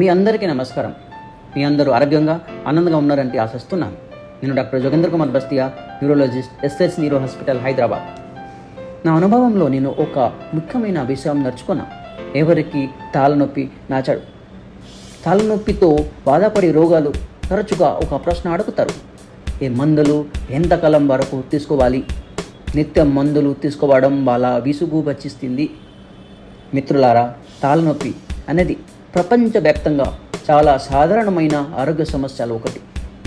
మీ అందరికీ నమస్కారం. మీ అందరూ ఆరోగ్యంగా ఆనందంగా ఉన్నారంటే ఆశిస్తున్నాను. నేను doctor Jogendra Kumar Bastia neurologist SS neuro hospital Hyderabad. నా అనుభవంలో నేను ఒక ముఖ్యమైన విషయం నేర్చుకున్నా ఎవరికి తాళనొప్పి నాచాడు తలనొప్పితో బాధపడే రోగాలు తరచుగా ఒక ప్రశ్న అడుగుతారు. ఏ మందులు ఎంతకాలం వరకు తీసుకోవాలి? నిత్యం మందులు తీసుకోవడం వల్ల విసుగు వచ్చిస్తుంది మిత్రులారా తాళనొప్పి అనేది ప్రపంచవ్యాప్తంగా చాలా సాధారణమైన ఆరోగ్య సమస్యలు ఒకటి.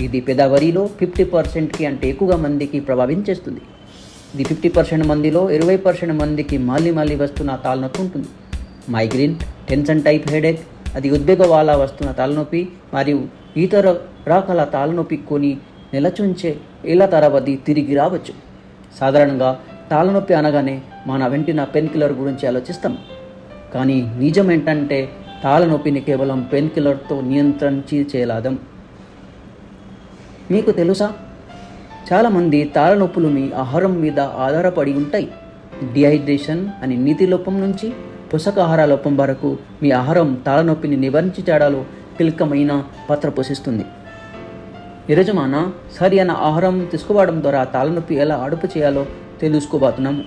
ఇది పెదవరిలో ఫిఫ్టీ పర్సెంట్కి అంటే ఎక్కువగా మందికి ప్రభావితం చేస్తుంది. ఇది ఫిఫ్టీ పర్సెంట్ మందిలో ఇరవై పర్సెంట్ మందికి మళ్ళీ మళ్ళీ వస్తున్న తాళనొప్పి ఉంటుంది. మైగ్రేన్ టెన్షన్ టైప్ హెడేక్ అది ఉద్వేగ వల్ల వస్తున్న తలనొప్పి మరియు ఇతర రకాల తలనొప్పి కొని నిలచుంచే ఇలా తరబడి తిరిగి రావచ్చు. సాధారణంగా తలనొప్పి అనగానే మన వెంటనే పెయిన్ కిల్లర్ గురించి ఆలోచిస్తాం. కానీ నిజం ఏంటంటే తాళనొప్పిని కేవలం పెయిన్ కిల్లర్తో నియంత్రించి చేయలాదం. మీకు తెలుసా? చాలామంది తాళనొప్పులు మీ ఆహారం మీద ఆధారపడి ఉంటాయి. డిహైడ్రేషన్ అని నీతి లోపం నుంచి పోషకాహార లోపం వరకు మీ ఆహారం తాళనొప్పిని నివారించడాలో కీలకమైన పాత్ర పోషిస్తుంది. నిరజమాన సరి అయిన ఆహారం తీసుకోవడం ద్వారా తాళనొప్పి ఎలా అడుపు చేయాలో తెలుసుకోబోతున్నాము.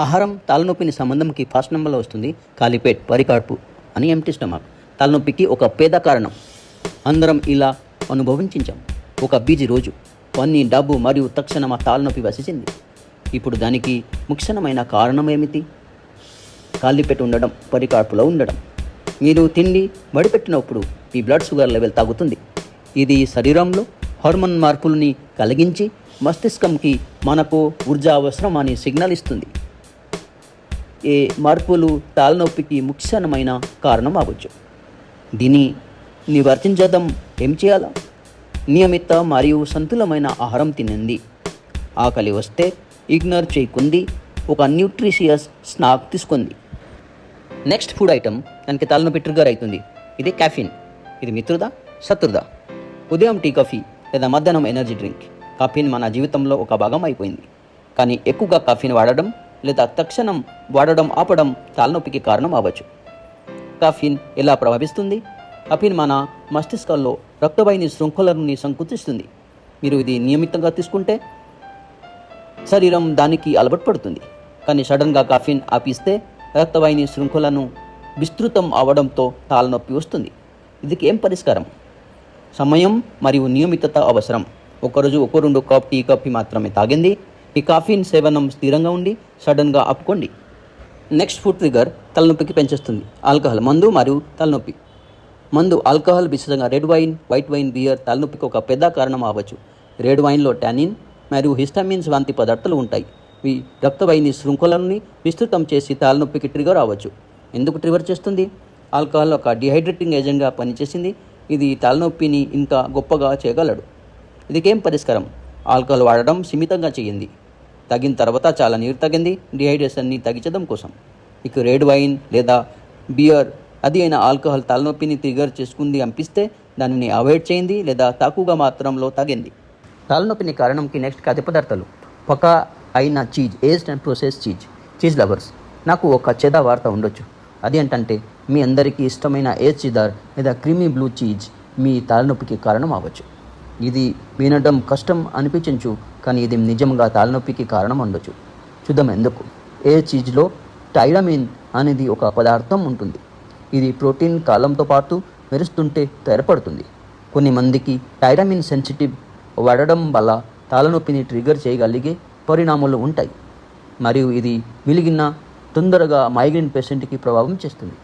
ఆహారం తలనొప్పిని సంబంధంకి ఫాస్ట్ నెంబర్లో వస్తుంది. కాలిపేట్ పరికార్పు అని ఎంటీ స్టమక్ తలనొప్పికి ఒక పేద కారణం. అందరం ఇలా అనుభవించాం ఒక బీజీ రోజు. పన్ని డబ్బు మరియు తక్షణం ఆ తాళనొప్పి వసింది ఇప్పుడు దానికి ముఖ్యమైన కారణం ఏమిటి? కాలిపెట్టి ఉండడం పరికార్పులో ఉండడం. మీరు తిండి వడిపెట్టినప్పుడు మీ బ్లడ్ షుగర్ లెవెల్ తగ్గుతుంది. ఇది శరీరంలో హార్మోన్ మార్పులని కలిగించి మస్తిష్కంకి మనకు ఊర్జా అవసరం అని సిగ్నల్ ఇస్తుంది. ఏ మార్పులు తాళనొప్పికి ముఖ్యమైన కారణం అవ్వచ్చు. దీన్ని నివర్తించడం ఏం చేయాలా? నియమిత మరియు సంతులమైన ఆహారం తినండి. ఆకలి వస్తే ఇగ్నోర్ చేయకుంది ఒక న్యూట్రిషియస్ స్నాక్ తీసుకుంది నెక్స్ట్ ఫుడ్ ఐటమ్ దానికి తలనొప్పి ట్రిగర్ అవుతుంది. ఇది క్యాఫిన్. ఇది మిత్రుదా శత్రుదా ఉదయం టీ కాఫీ లేదా మధ్యాహ్నం ఎనర్జీ డ్రింక్. కాఫీన్ మన జీవితంలో ఒక భాగం అయిపోయింది. కానీ ఎక్కువగా కాఫీని వాడడం లేదా తక్షణం వాడడం ఆపడం తలనొప్పికి కారణం అవ్వచ్చు. కాఫీన్ ఎలా ప్రభావిస్తుంది? కాఫీన్ మన మస్తిష్కంలో రక్తవాహిని శృంఖలను సంకుచిస్తుంది. మీరు ఇది నియమితంగా తీసుకుంటే శరీరం దానికి అలవాటు పడుతుంది. కానీ సడన్గా కాఫీన్ ఆపిస్తే రక్తవాహిని శృంఖలను విస్తృతం అవడంతో తాళనొప్పి వస్తుంది. ఇదికి ఏం పరిష్కారం? సమయం మరియు నియమితత అవసరం. ఒకరోజు ఒక రెండు కప్ టీ కాఫీ మాత్రమే తాగింది. ఈ కాఫీన్ సేవనం స్థిరంగా ఉండి సడన్గా ఆపుకోండి. నెక్స్ట్ ఫుడ్ ట్రిగర్ తలనొప్పికి పెంచేస్తుంది. ఆల్కహాల్ మందు మరియు తలనొప్పి. మందు ఆల్కహాల్ విశేషంగా red wine white wine beer తలనొప్పికి ఒక పెద్ద కారణం అవ్వచ్చు. రెడ్ వైన్లో టానిన్ మరియు హిస్టామిన్స్ వంటి పదార్థాలు ఉంటాయి. ఇవి రక్తవాహిని శృంఖలని విస్తృతం చేసి తలనొప్పికి ట్రిగర్ అవ్వచ్చు. ఎందుకు ట్రిగర్ చేస్తుంది? ఆల్కహాల్ ఒక డిహైడ్రేటింగ్ ఏజెంట్గా పనిచేసింది. ఇది తలనొప్పిని ఇంకా గొప్పగా చేయగలడు. ఇదికేం పరిష్కారం? ఆల్కహాల్ వాడడం సీమితంగా చేయండి తగిన తర్వాత చాలా నీరు తగ్గింది. డిహైడ్రేషన్ని తగ్గించడం కోసం. మీకు రెడ్ వైన్ లేదా బియర్ అది అయిన ఆల్కహాల్ తలనొప్పిని ట్రిగర్ చేసుకుంది అనిపిస్తే దానిని అవాయిడ్ చేయండి లేదా తక్కువగా మాత్రంలో తగ్గింది. తలనొప్పిని కారణంకి నెక్స్ట్ ఖాద్య పదార్థాలు. ఒక అయిన cheese aged and process cheese cheese lovers నాకు ఒక చెద వార్త ఉండొచ్చు. అది ఏంటంటే మీ అందరికీ ఇష్టమైన ఏజ్ చీదార్ లేదా క్రీమీ బ్లూ చీజ్ మీ తలనొప్పికి కారణం అవ్వచ్చు. ఇది వినడం కష్టం అనిపించచ్చు కానీ ఇది నిజంగా తలనొప్పికి కారణం ఉండొచ్చు. చూద్దాం ఎందుకు? ఏ చీజ్లో టైరమిన్ అనేది ఒక పదార్థం ఉంటుంది. ఇది ప్రోటీన్ కాలంతో పాటు మెరుస్తుంటే తెరపడుతుంది. కొన్ని మందికి టైరమిన్ సెన్సిటివ్ వాడడం వల్ల తలనొప్పిని ట్రిగర్ చేయగలిగే పరిణామాలు ఉంటాయి. మరియు ఇది మిలిగిన తొందరగా మైగ్రేన్ పేషెంట్కి ప్రభావం చేస్తుంది.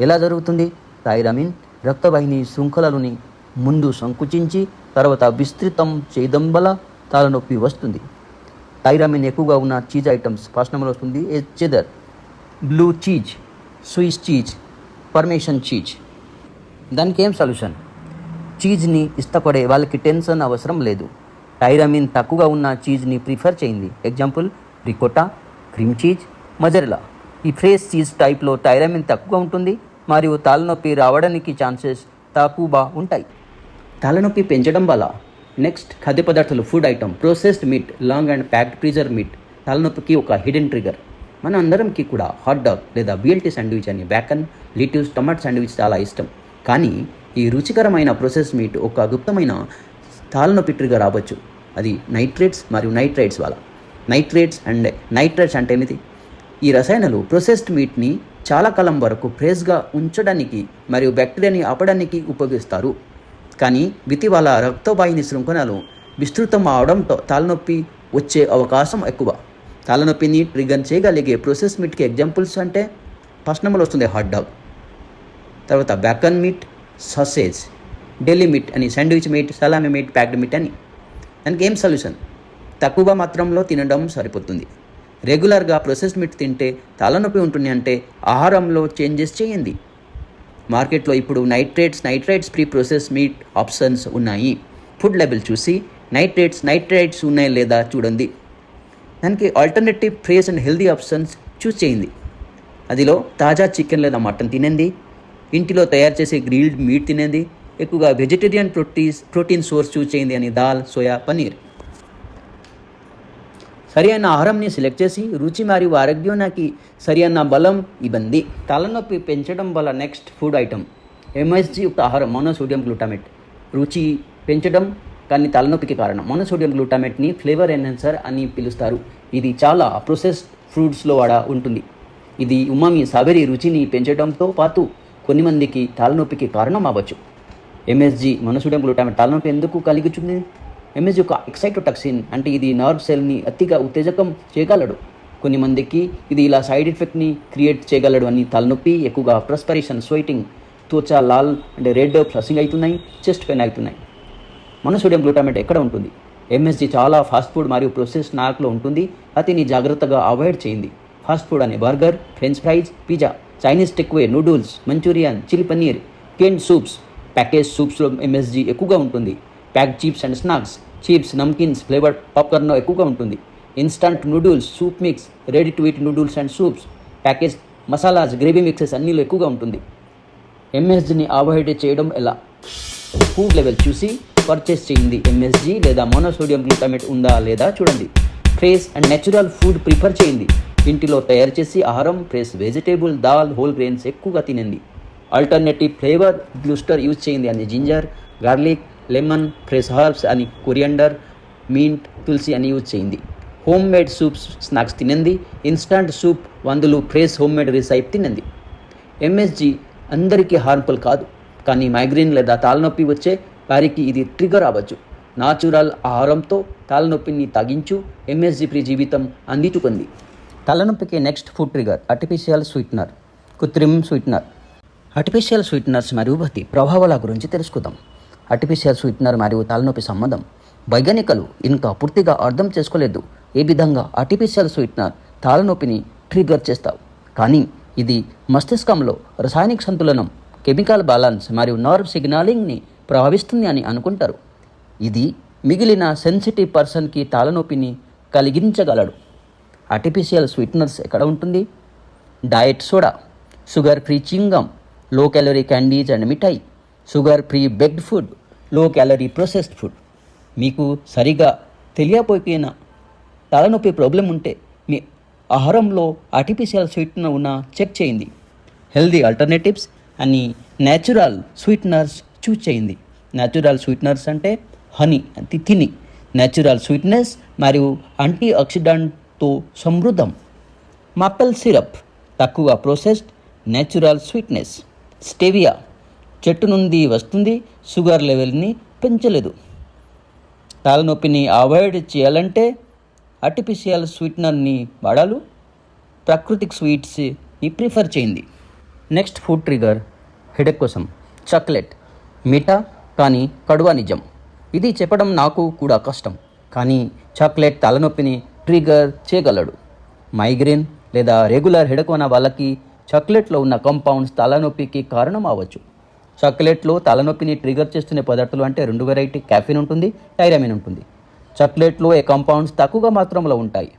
ఎలా జరుగుతుంది? థైరమిన్ రక్తవాహిని శృంఖలలోని ముందు సంకుచించి తర్వాత విస్తృతం చేయడం వల్ల తలనొప్పి వస్తుంది. టైరామిన్ ఎక్కువగా ఉన్న చీజ్ ఐటమ్స్ ఫస్ట్ నెంబర్ వస్తుంది cheddar blue cheese Swiss cheese parmesan cheese. దానికి ఏం సొల్యూషన్? చీజ్ని ఇష్టపడే వాళ్ళకి టెన్షన్ అవసరం లేదు. టైరామిన్ తక్కువగా ఉన్న చీజ్ని prefer చేయింది example ricotta cream cheese mozzarella. ఈ ఫ్రేష్ చీజ్ టైప్లో టైరామిన్ తక్కువగా ఉంటుంది మరియు తలనొప్పి రావడానికి ఛాన్సెస్ తక్కువగా ఉంటాయి. తలనొప్పి పెంచడం వల్ల నెక్స్ట్ ఖాద్య పదార్థాలు food item processed meat long and packed freezer meat తలనొప్పికి ఒక హిడెన్ ట్రిగర్ మన అందరంకి కూడా హాట్ డాగ్ లేదా బిఎల్టీ శాండ్విచ్ అని బ్యాకన్ లిటివ్స్ టమాటో శాండ్విచ్ చాలా ఇష్టం. కానీ ఈ రుచికరమైన ప్రాసెస్ మీట్ ఒక గుప్తమైన తాళనొప్పి ట్రిగర్ రావచ్చు అది నైట్రేట్స్ మరియు నైట్రైట్స్ వల్ల. నైట్రేట్స్ అండ్ నైట్రైట్స్ అంటే ఏమిటి? ఈ రసాయనాలు ప్రొసెస్డ్ మీట్ని చాలా కాలం వరకు ఫ్రెష్గా ఉంచడానికి మరియు బ్యాక్టీరియాని ఆపడానికి ఉపయోగిస్తారు. కానీ ఇటీవల రక్తవాహిని శృంఖలలు విస్తృతం అవడంతో తలనొప్పి వచ్చే అవకాశం ఎక్కువ. తలనొప్పిని ట్రిగర్ చేయగలిగే ప్రొసెస్ మీట్కి ఎగ్జాంపుల్స్ అంటే ఫస్ట్ నెంబర్ వస్తుంది హాట్ డాగ్ తర్వాత bacon meat sausage deli meat అని sandwich meat salami meat packed meat అని. దానికి ఏం సొల్యూషన్ తక్కువ మాత్రంలో తినడం సరిపోతుంది. రెగ్యులర్గా ప్రొసెస్డ్ మీట్ తింటే తలనొప్పి ఉంటుంది అంటే ఆహారంలో చేంజెస్ చేయండి. మార్కెట్లో ఇప్పుడు nitrates nitrates pre process meat options ఉన్నాయి. ఫుడ్ లెవెల్ చూసి నైట్రేట్స్ నైట్రేట్స్ ఉన్నాయి లేదా చూడండి. దానికి alternative fresh and healthy options choose చేయండి. అదిలో తాజా చికెన్ లేదా మటన్ తినండి. ఇంటిలో తయారు చేసే గ్రిల్డ్ మీట్ తినండి. ఎక్కువగా vegetarian proteins protein source choose చేయండి అని దాల్ సోయా పనీర్ సరి అయిన ఆహారంని సెలెక్ట్ చేసి రుచి మరియు ఆరోగ్యానికి సరి అయిన బలం ఇబ్బంది తలనొప్పి పెంచడం వల్ల నెక్స్ట్ ఫుడ్ ఐటమ్ ఎంఎస్జి యుక్త ఆహారం మోనోసోడియం గ్లూటామేట్ రుచి పెంచడం కానీ తలనొప్పికి కారణం. మోనోసోడియం గ్లూటామేట్ని ఫ్లేవర్ ఎన్హాన్సర్ అని పిలుస్తారు. ఇది చాలా ప్రొసెస్డ్ ఫ్రూట్స్లో వాడ ఉంటుంది. ఇది ఉమామి సాబెరి రుచిని పెంచడంతో పాటు కొన్ని మందికి తలనొప్పికి కారణం అవ్వచ్చు. ఎంఎస్జి మనోసోడియం గ్లూటామేట్ తలనొప్పి ఎందుకు కలిగించుంది? ఎంఎస్జి యొక్క ఎక్సైటోటాక్సిన్ అంటే ఇది నర్వ్ సెల్ని అతిగా ఉత్తేజకం చేయగలడు. కొన్ని మందికి ఇది ఇలా సైడ్ ఎఫెక్ట్ని క్రియేట్ చేయగలడు అని తలనొప్పి ఎక్కువగా ప్రస్పరేషన్ స్వెయిటింగ్ త్వచ లాల్ అంటే రెడ్ ఫ్లసింగ్ అవుతున్నాయి చెస్ట్ పెయిన్ అవుతున్నాయి. మనోసోడియం గ్లూటామేట్ ఎక్కడ ఉంటుంది? ఎంఎస్జి చాలా ఫాస్ట్ ఫుడ్ మరియు ప్రొసెస్ స్నాక్లో ఉంటుంది. అతిని జాగ్రత్తగా అవాయిడ్ చేయండి. ఫాస్ట్ ఫుడ్ అనే burger french fries pizza Chinese takeaway noodles Manchurian chilli paneer can soups package సూప్స్లో MSG ఎక్కువగా ఉంటుంది. Pack chips and snacks chips namkeens flavoured popcorn ఎక్కువగా ఉంటుంది. Instant noodles soup mix ready to eat noodles and soups package masalas gravy mixes అన్నిలో ఎక్కువగా ఉంటుంది. ఎంఎస్జిని avoid చేయడం ఎలా? Food level చూసి పర్చేస్ చేయండి. ఎంఎస్జి లేదా మోనోసోడియం గ్లూటామేట్ ఉందా లేదా చూడండి. Fresh and natural food prefer చేయండి. ఇంటిలో తయారు చేసి ఆహారం ఫ్రెష్ వెజిటేబుల్ దాల్ హోల్ గ్రెయిన్స్ ఎక్కువగా తినండి. ఆల్టర్నేటివ్ ఫ్లేవర్ గ్లూస్టర్ యూజ్ చేయండి. అని ginger garlic lemon fresh herbs అని కొరియండర్ మింట్ తులసి అని యూజ్ చేయింది హోమ్ మేడ్ సూప్స్ స్నాక్స్ తినంది ఇన్స్టంట్ సూప్ వందలు ఫ్రెష్ హోమ్ మేడ్ రిసైప్ తినండి. ఎంఎస్జి అందరికీ హార్మ్ఫుల్ కాదు. కానీ మైగ్రేన్ లేదా తలనొప్పి వచ్చే వారికి ఇది ట్రిగర్ అవ్వచ్చు. నాచురల్ ఆహారంతో తలనొప్పిని తగ్గించు ఎంఎస్జి ఫ్రీ జీవితం అందించుకుంది తలనొప్పికి next food trigger artificial sweetener కృత్రిమ స్వీట్నర్ ఆర్టిఫిషియల్ స్వీట్నర్స్ మరియు వాటి ప్రభావాల గురించి తెలుసుకుందాం. ఆర్టిఫిషియల్ స్వీట్నర్ మరియు తలనొప్పి సంబంధం. వైజ్ఞానికలు ఇంకా పూర్తిగా అర్థం చేసుకోలేదు. ఏ విధంగా ఆర్టిఫిషియల్ స్వీట్నర్ తలనొప్పిని ట్రిగర్ చేస్తావు? కానీ ఇది మస్తిష్కంలో రసాయనిక సంతులనం కెమికల్ బ్యాలెన్స్ మరియు నర్వ్ సిగ్నలింగ్ని ప్రభావిస్తుంది అని అనుకుంటారు. ఇది మిగిలిన సెన్సిటివ్ పర్సన్కి తలనొప్పిని కలిగించగలడు. ఆర్టిఫిషియల్ స్వీట్నర్స్ ఎక్కడ ఉంటుంది? Diet soda sugar free chewing gum low calorie candies and mithai sugar free baked ఫుడ్లో క్యాలరీ ప్రొసెస్డ్ ఫుడ్. మీకు సరిగా తెలియకపోయినా తలనొప్పి ప్రాబ్లం ఉంటే మీ ఆహారంలో ఆర్టిఫిషియల్ స్వీట్నర్ ఉన్న చెక్ చేయండి. హెల్దీ ఆల్టర్నేటివ్స్ అని న్యాచురల్ స్వీట్నర్స్ చూస్ చేయండి. న్యాచురల్ స్వీట్నర్స్ అంటే హనీ అది తిని. న్యాచురల్ స్వీట్నెస్ మరియు యాంటీ ఆక్సిడెంట్తో సమృద్ధం. మాపెల్ సిరప్ తక్కువ ప్రోసెస్డ్ న్యాచురల్ స్వీట్నెస్. స్టేవియా చెట్టు నుండి వస్తుంది షుగర్ లెవెల్ని పెంచలేదు. తలనొప్పిని అవాయిడ్ చేయాలంటే ఆర్టిఫిషియల్ స్వీట్నర్ని వాడాలి. ప్రాకృతిక్ స్వీట్స్ని ప్రిఫర్ చేయండి. నెక్స్ట్ ఫుడ్ ట్రిగర్ హెడెక్ కోసం. చాక్లెట్ మీఠా కానీ కడువా నిజం. ఇది చెప్పడం నాకు కూడా కష్టం కానీ చాక్లెట్ తలనొప్పిని ట్రిగర్ చేయగలడు. మైగ్రేన్ లేదా రెగ్యులర్ హెడక్ ఉన్న వాళ్ళకి చాక్లెట్లో ఉన్న కంపౌండ్స్ తలనొప్పికి కారణం అవ్వచ్చు. చాక్లెట్లు తలనొప్పిని ట్రిగర్ చేస్తున్న పదార్థాలు అంటే రెండు వెరైటీ క్యాఫిన్ ఉంటుంది టైరామిన్ ఉంటుంది. చాక్లెట్లు ఏ కంపౌండ్స్ తక్కువగా మాత్రంలో ఉంటాయి.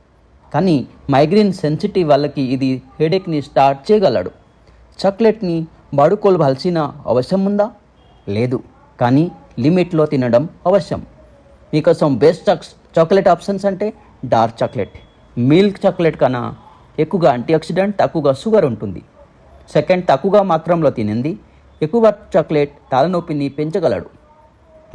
కానీ మైగ్రేన్ సెన్సిటివ్ వాళ్ళకి ఇది హెడేక్ని స్టార్ట్ చేయగలడు. చాక్లెట్ని వాడుకోవాల్సిన అవసరం ఉందా? లేదు. కానీ లిమిట్లో తినడం అవశ్యం మీకోసం బెస్ట్ చాక్స్ చాక్లెట్ ఆప్షన్స్ అంటే డార్క్ చాక్లెట్ మిల్క్ చాక్లెట్ కన్నా ఎక్కువగా యాంటీ ఆక్సిడెంట్ తక్కువగా షుగర్ ఉంటుంది. సెకండ్ తక్కువగా మాత్రంలో తినింది ఎక్కువ చాక్లెట్ తలనొప్పిని పెంచగలడు.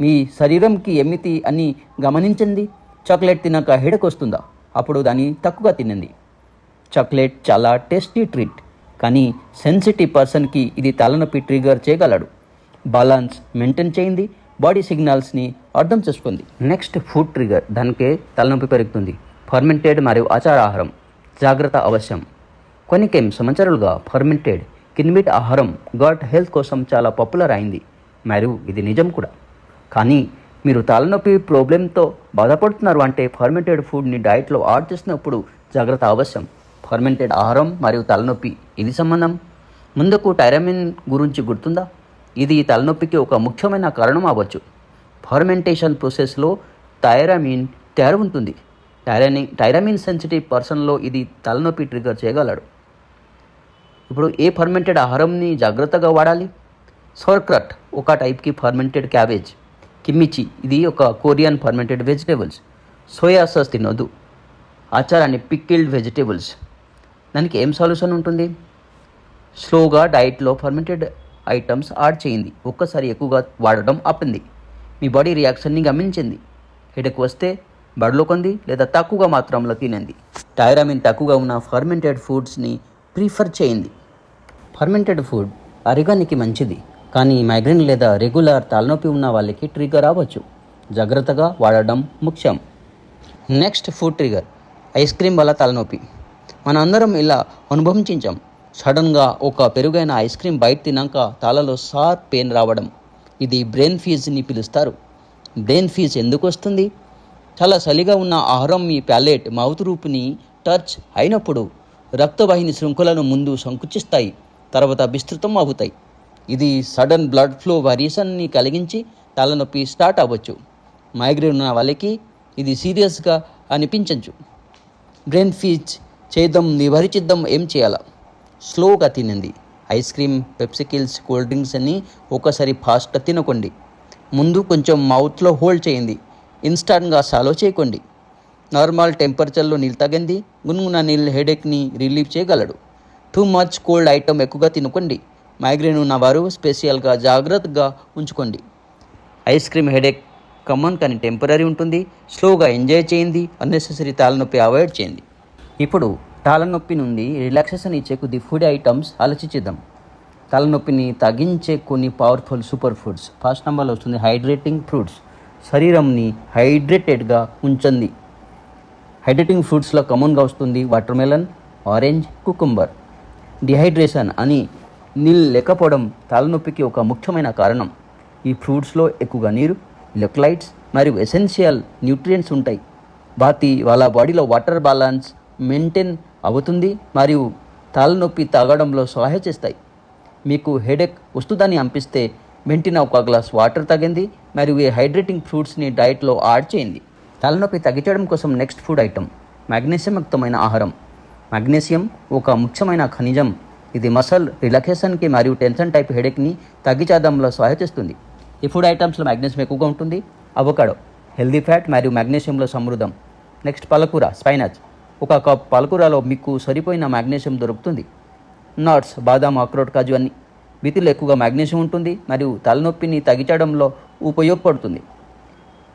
మీ శరీరంకి ఎమితి అని గమనించింది? చాక్లెట్ తినాక హెడక్ వస్తుందా అప్పుడు దాన్ని తక్కువగా తినండి. చాక్లెట్ చాలా టేస్టీ ట్రీట్ కానీ సెన్సిటివ్ పర్సన్కి ఇది తలనొప్పి ట్రిగర్ చేయగలడు. బాలన్స్ మెయింటైన్ చేయింది బాడీ సిగ్నల్స్ని అర్థం చేసుకుంది నెక్స్ట్ ఫుడ్ ట్రిగర్ దానికే తలనొప్పి పెరుగుతుంది. ఫర్మెంటెడ్ మరియు ఆచార ఆహారం జాగ్రత్త అవశ్యం. కొన్ని కేమ్ సంవత్సరాలుగా ఫర్మెంటెడ్ కిన్మిట్ ఆహారం గాట్ హెల్త్ కోసం చాలా పాపులర్ అయింది. మరియు ఇది నిజం కూడా. కానీ మీరు తలనొప్పి ప్రాబ్లంతో బాధపడుతున్నారు అంటే ఫర్మెంటెడ్ ఫుడ్ని డైట్లో యాడ్ చేసినప్పుడు జాగ్రత్త అవశ్యం. ఫర్మెంటెడ్ ఆహారం మరియు తలనొప్పి ఇది సంబంధం? ముందుకు టైరమిన్ గురించి గుర్తుందా? ఇది తలనొప్పికి ఒక ముఖ్యమైన కారణం అవ్వచ్చు. ఫర్మెంటేషన్ ప్రాసెస్లో థైరమిన్ తయారు ఉంటుంది. టైరని టైరమిన్ సెన్సిటివ్ పర్సన్లో ఇది తలనొప్పి ట్రిగర్ చేయగలడు. ఇప్పుడు ఏ ఫర్మెంటెడ్ ఆహారంని జాగ్రత్తగా వాడాలి? సోర్క్రట్ ఒక టైప్కి ఫర్మెంటెడ్ క్యాబేజ్ కిమ్మిచి ఇది ఒక Korean fermented vegetables soy sauce తినొద్దు. ఆచారాన్ని పిక్కిల్డ్ వెజిటేబుల్స్ దానికి ఏం సొల్యూషన్ ఉంటుంది? స్లోగా డైట్లో ఫర్మెంటెడ్ ఐటమ్స్ యాడ్ చేయింది. ఒక్కసారి ఎక్కువగా వాడడం ఆపింది. మీ బాడీ రియాక్షన్ని గమనించింది. హెడెక్ వస్తే బడిలో కొంది లేదా తక్కువగా మాత్రంలో తినండి టైరామిన్ తక్కువగా ఉన్న ఫర్మెంటెడ్ ఫుడ్స్ని ప్రిఫర్ చేయండి ఫర్మెంటెడ్ ఫుడ్ అరిగానికి మంచిది. కానీ మైగ్రేన్ లేదా రెగ్యులర్ తలనొప్పి ఉన్న వాళ్ళకి ట్రిగర్ అవ్వచ్చు. జాగ్రత్తగా వాడడం ముఖ్యం. Next food trigger ice cream వల్ల తలనొప్పి. మన అందరం ఇలా అనుభవించాం సడన్గా ఒక పెరుగైన ఐస్ క్రీమ్ బయట తినాక తలలో సార్ పెయిన్ రావడం. ఇది బ్రెయిన్ ఫీజ్ని పిలుస్తారు. బ్రెయిన్ ఫీజ్ ఎందుకు వస్తుంది? చాలా చలిగా ఉన్న ఆహారం మీ ప్యాలెట్ మౌత్ రూపుని టచ్ అయినప్పుడు రక్తవాహిని శృంఖలను ముందు సంకుచిస్తాయి. తర్వాత విస్తృతం అవుతాయి. ఇది సడన్ బ్లడ్ ఫ్లో వరీసన్ని కలిగించి తలనొప్పి స్టార్ట్ అవ్వచ్చు. మైగ్రేన్ ఉన్న వాళ్ళకి ఇది సీరియస్గా అనిపించచ్చు. బ్రెయిన్ ఫీజ్ చేద్దాం నివారించిద్దాం ఏం చేయాలా? స్లోగా తినండి. Ice cream popsicles cool drinks అన్ని ఒకసారి ఫాస్ట్గా తినకండి. ముందు కొంచెం మౌత్లో హోల్డ్ చేయండి. ఇన్స్టాంట్గా సాలో చేయకండి. నార్మల్ టెంపరేచర్లో నీళ్ళు తగ్గింది గున్గున నీళ్ళు హెడేక్ని రిలీఫ్ చేయగలడు. టూ మచ్ కోల్డ్ ఐటమ్ ఎక్కువగా తినకండి. మైగ్రేన్ ఉన్నవారు స్పెషల్గా జాగ్రత్తగా ఉంచుకోండి. ఐస్ క్రీమ్ హెడేక్ కమన్ కానీ టెంపరీ ఉంటుంది. స్లోగా ఎంజాయ్ చేయండి. అన్నెసెసరీ తలనొప్పి అవాయిడ్ చేయండి. ఇప్పుడు తలనొప్పి నుండి రిలాక్సేషన్ ఇచ్చే కొద్ది ఫుడ్ ఐటమ్స్ ఆలోచించిద్దాం. తలనొప్పిని తగ్గించే కొన్ని పవర్ఫుల్ సూపర్ ఫుడ్స్ ఫస్ట్ నెంబర్లో వస్తుంది హైడ్రేటింగ్ ఫ్రూట్స్ శరీరంని హైడ్రేటెడ్గా ఉంచండి. హైడ్రేటింగ్ ఫ్రూట్స్లో కామన్గా వస్తుంది వాటర్మెలన్ ఆరెంజ్ కుకుంబర్ డిహైడ్రేషన్ అని నీళ్ళు లేకపోవడం తలనొప్పికి ఒక ముఖ్యమైన కారణం. ఈ ఫ్రూట్స్లో ఎక్కువగా నీరు లెక్లైట్స్ మరియు ఎసెన్షియల్ న్యూట్రియంట్స్ ఉంటాయి. వాటి వాళ్ళ బాడీలో వాటర్ బ్యాలెన్స్ మెయింటైన్ అవుతుంది మరియు తలనొప్పి తాగడంలో సహాయ చేస్తాయి. మీకు హెడేక్ వస్తుందని అనిపిస్తే వెంటనే ఒక గ్లాస్ వాటర్ తగింది మరియు ఈ హైడ్రేటింగ్ ఫ్రూట్స్ని డైట్లో యాడ్ చేయండి. తలనొప్పి తగ్గించడం కోసం నెక్స్ట్ ఫుడ్ ఐటమ్ మ్యాగ్నీషియం యుక్తమైన ఆహారం. మ్యాగ్నీషియం ఒక ముఖ్యమైన ఖనిజం. ఇది మసల్ రిలాక్సేషన్కి మరియు టెన్షన్ టైప్ హెడేక్ని తగ్గించడంలో సహాయ చేస్తుంది ఈ ఫుడ్ ఐటమ్స్లో మ్యాగ్నీషియం ఎక్కువగా ఉంటుంది. అవకాడో హెల్దీ ఫ్యాట్ మరియు మ్యాగ్నీషియంలో సమృద్ధం. నెక్స్ట్ పాలకూర స్పైనచ్. ఒక కప్ పాలకూరలో మీకు సరిపోయిన మ్యాగ్నీషియం దొరుకుతుంది. నట్స్ బాదాం అక్రోట్ కాజు అన్ని. వీటిలో ఎక్కువగా మ్యాగ్నీషియం ఉంటుంది మరియు తలనొప్పిని తగ్గించడంలో ఉపయోగపడుతుంది.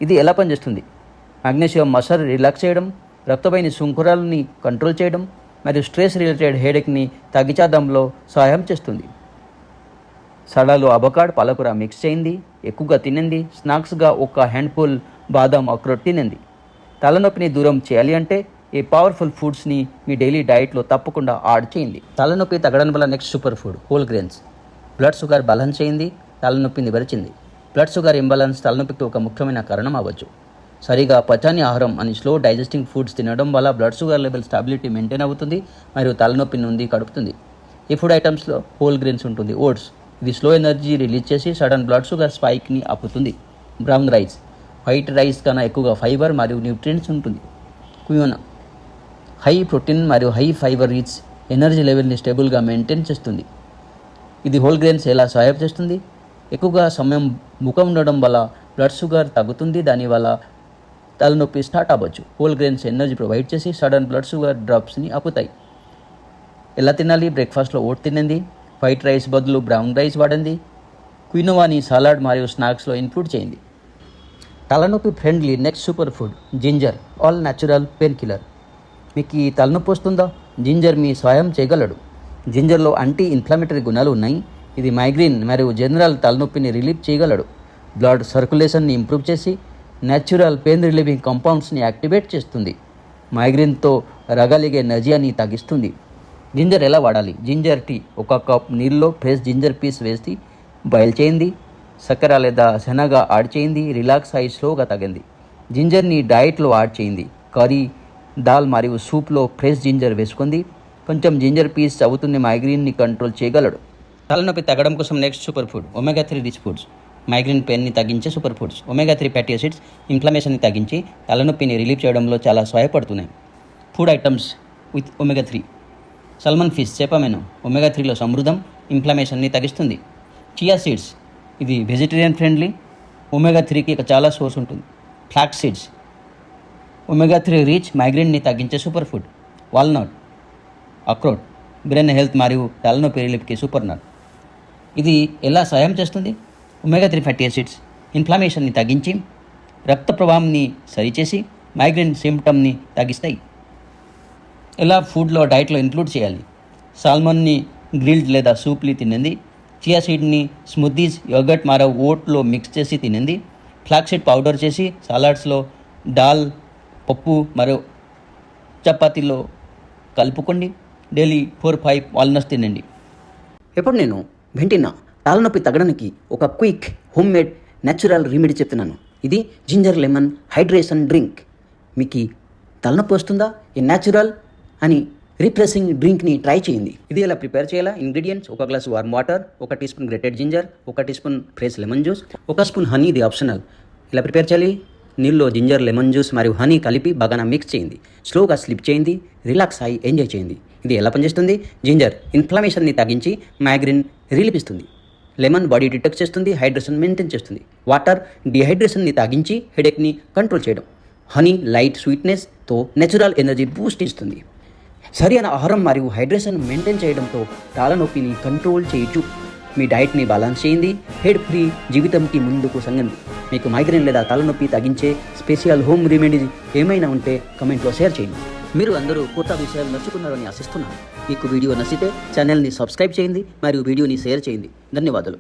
ఇది ఎలా పనిచేస్తుంది? మ్యాగ్నీషియం మసల్ రిలాక్స్ చేయడం రక్తపోయిన శృంఖరాలని కంట్రోల్ చేయడం మరియు స్ట్రెస్ రిలేటెడ్ హెడేక్ని తగ్గించడంలో సహాయం చేస్తుంది. సడలు అబకాడ్ పాలకూర మిక్స్ చేయండి ఎక్కువగా తినండి స్నాక్స్గా ఒక హ్యాండ్ఫుల్ బాదం అక్రోట్ తినండి తలనొప్పిని దూరం చేయాలి అంటే ఈ పవర్ఫుల్ ఫుడ్స్ని మీ డైలీ డైట్లో తప్పకుండా యాడ్ చేయండి. తలనొప్పి తగ్గడం వల్ల next super food whole grains. Blood sugar బలం చేయింది తలనొప్పి నివరించింది బ్లడ్ షుగర్ ఇంబాలెన్స్ తలనొప్పికి ఒక ముఖ్యమైన కారణం అవ్వచ్చు. సరిగా పచాని ఆహారం అని స్లో డైజెస్టింగ్ ఫుడ్స్ తినడం వల్ల blood sugar level stability maintain అవుతుంది మరియు తలనొప్పి నుండి కడుపుతుంది. ఈ ఫుడ్ ఐటమ్స్లో హోల్ గ్రెయిన్స్ ఉంటుంది. ఓట్స్. ఇది స్లో ఎనర్జీ రిలీజ్ చేసి సడన్ బ్లడ్ షుగర్ స్పైక్ని ఆపుతుంది. Brown rice. వైట్ రైస్ కన్నా ఎక్కువగా ఫైబర్ మరియు న్యూట్రియంట్స్ ఉంటుంది. క్యూనా హై ప్రోటీన్ మరియు హై ఫైబర్ రీచ్ ఎనర్జీ లెవెల్ని స్టేబుల్గా మెయింటైన్ చేస్తుంది. ఇది హోల్ గ్రెయిన్స్ ఎలా సహాయం చేస్తుంది? ఎక్కువగా సమయం ముఖం ఉండడం వల్ల బ్లడ్ షుగర్ తగ్గుతుంది. దానివల్ల తలనొప్పి స్టార్ట్ అవ్వచ్చు. హోల్ గ్రెయిన్స్ ఎనర్జీ ప్రొవైడ్ చేసి సడన్ బ్లడ్ షుగర్ డ్రాప్స్ని ఆపుతాయి. ఎలా తినాలి? బ్రేక్ఫాస్ట్లో ఓట్ తినండి. వైట్ రైస్ బదులు బ్రౌన్ రైస్ వాడండి. క్వినోవాని సలాడ్ మరియు స్నాక్స్లో ఇంక్లూడ్ చేయండి. తలనొప్పి friendly next super food ginger all natural painkiller మీకు ఈ తలనొప్పి వస్తుందా? జింజర్ మీ స్వయం చేయగలడు. జింజర్లో యాంటీ ఇన్ఫ్లమేటరీ గుణాలు ఉన్నాయి. ఇది మైగ్రేన్ మరియు జనరల్ తలనొప్పిని రిలీఫ్ చేయగలడు. బ్లడ్ సర్క్యులేషన్ని ఇంప్రూవ్ చేసి న్యాచురల్ పెయిన్ రిలీవింగ్ కంపౌండ్స్ని యాక్టివేట్ చేస్తుంది. మైగ్రేన్తో రగలిగే నజియాని తగ్గిస్తుంది. జింజర్ ఎలా వాడాలి? జింజర్ టీ ఒక కప్ నీళ్ళలో ఫ్రెష్ జింజర్ పీస్ వేసి బయలు చేయండి. చక్కెర లేదా శనగ యాడ్ చేయండి. రిలాక్స్ అయి స్లోగా తగ్గింది జింజర్ని డైట్లో యాడ్ చేయండి. కర్రీ దాల్ మరియు సూప్లో ఫ్రెష్ జింజర్ వేసుకుంది కొంచెం జింజర్ పీస్ చదువుతున్న మైగ్రేన్ని కంట్రోల్ చేయగలడు. తలనొప్పి తగ్గడం కోసం next super food omega three rich foods migraine పెయిన్ని తగ్గించే super foods omega three fatty acids ఇన్ఫ్లమేషన్ని తగ్గించి తలనొప్పిని రిలీఫ్ చేయడంలో చాలా సహాయపడుతున్నాయి. Food items with omega three. Salmon fish చేపమెను omega త్రీలో సమృద్ధం ఇన్ఫ్లమేషన్ని తగ్గిస్తుంది. చియా సీడ్స్ ఇది వెజిటేరియన్ ఫ్రెండ్లీ ఒమేగా త్రీకి ఇక చాలా సోర్స్ ఉంటుంది. Flax seeds omega three rich మైగ్రేన్ని తగ్గించే సూపర్ ఫుడ్ వాల్నట్ అక్రోట్ బ్రెయిన్ హెల్త్ మరియు తలనొప్పి రిలీఫ్కి సూపర్ నట్. ఇది ఎలా సహాయం చేస్తుంది? ఒమేగా త్రీ ఫ్యాటీ యాసిడ్స్ ఇన్ఫ్లమేషన్ని తగ్గించి రక్త ప్రవాహాన్ని సరిచేసి మైగ్రేన్ సిమ్టమ్ని తగ్గిస్తాయి. ఎలా ఫుడ్లో డైట్లో ఇంక్లూడ్ చేయాలి. సాల్మన్ని గ్రిల్డ్ లేదా సూప్ని తినండి. చియా సీడ్ని స్మూదీస్ యోగట్ మారో ఓట్లో మిక్స్ చేసి తినండి. ఫ్లాక్సీడ్ పౌడర్ చేసి సలాడ్స్లో దాల్ పప్పు మరియు చపాతీలో కలుపుకోండి. డైలీ ఫోర్ ఫైవ్ వాల్నట్స్ తినండి. ఇప్పుడు నేను వింటున్నా తలనొప్పి తగ్గడానికి ఒక quick home made natural remedy చెప్తున్నాను. ఇది జింజర్ లెమన్ హైడ్రేషన్ డ్రింక్. మీకు ఈ తలనొప్పి వస్తుందా? ఈ న్యాచురల్ అని రిఫ్రెషింగ్ డ్రింక్ని ట్రై చేయండి. ఇది ఎలా ప్రిపేర్ చేయాలా? ఇంగ్రీడియంట్స్ ఒక గ్లాస్ వార్మ్ వాటర్ ఒక టీ స్పూన్ గ్రేటెడ్ జింజర్ ఒక teaspoon fresh lemon juice ఒక స్పూన్ హనీ ఇది ఆప్షనల్. ఇలా ప్రిపేర్ చేయాలి? నీళ్ళలో జింజర్ లెమన్ జ్యూస్ మరియు హనీ కలిపి బాగా మిక్స్ చేయండి. స్లోగా స్లిప్ చేయండి రిలాక్స్ అయ్యి ఎంజాయ్ చేయండి. ఇది ఎలా పనిచేస్తుంది? జింజర్ ఇన్ఫ్లమేషన్ని తగ్గించి మైగ్రేన్ రిలీఫ్ ఇస్తుంది. లెమన్ బాడీ డిటెక్ట్ చేస్తుంది హైడ్రేషన్ మెయింటైన్ చేస్తుంది. వాటర్ డిహైడ్రేషన్ని తగ్గించి హెడేక్ని కంట్రోల్ చేయడం. హనీ లైట్ స్వీట్నెస్తో నేచురల్ ఎనర్జీ బూస్ట్ ఇస్తుంది. సరైన ఆహారం మరియు హైడ్రేషన్ మెయింటైన్ చేయడంతో తలనొప్పిని కంట్రోల్ చేయొచ్చు మీ డైట్ని బ్యాలెన్స్ చేయండి. హెడ్ ఫ్రీ జీవితంకి ముందుకు సంగండి. మీకు మైగ్రేన్ లేదా తలనొప్పి తగ్గించే స్పెషల్ హోమ్ రెమెడీ ఏమైనా ఉంటే కమెంట్లో షేర్ చేయండి. మీరు అందరూ కొత్త విషయాలు నచ్చుకున్నారని ఆశిస్తున్నాను. మీకు వీడియో నచ్చితే ఛానల్ని సబ్స్క్రైబ్ చేయండి మరియు వీడియోని షేర్ చేయండి. ధన్యవాదాలు.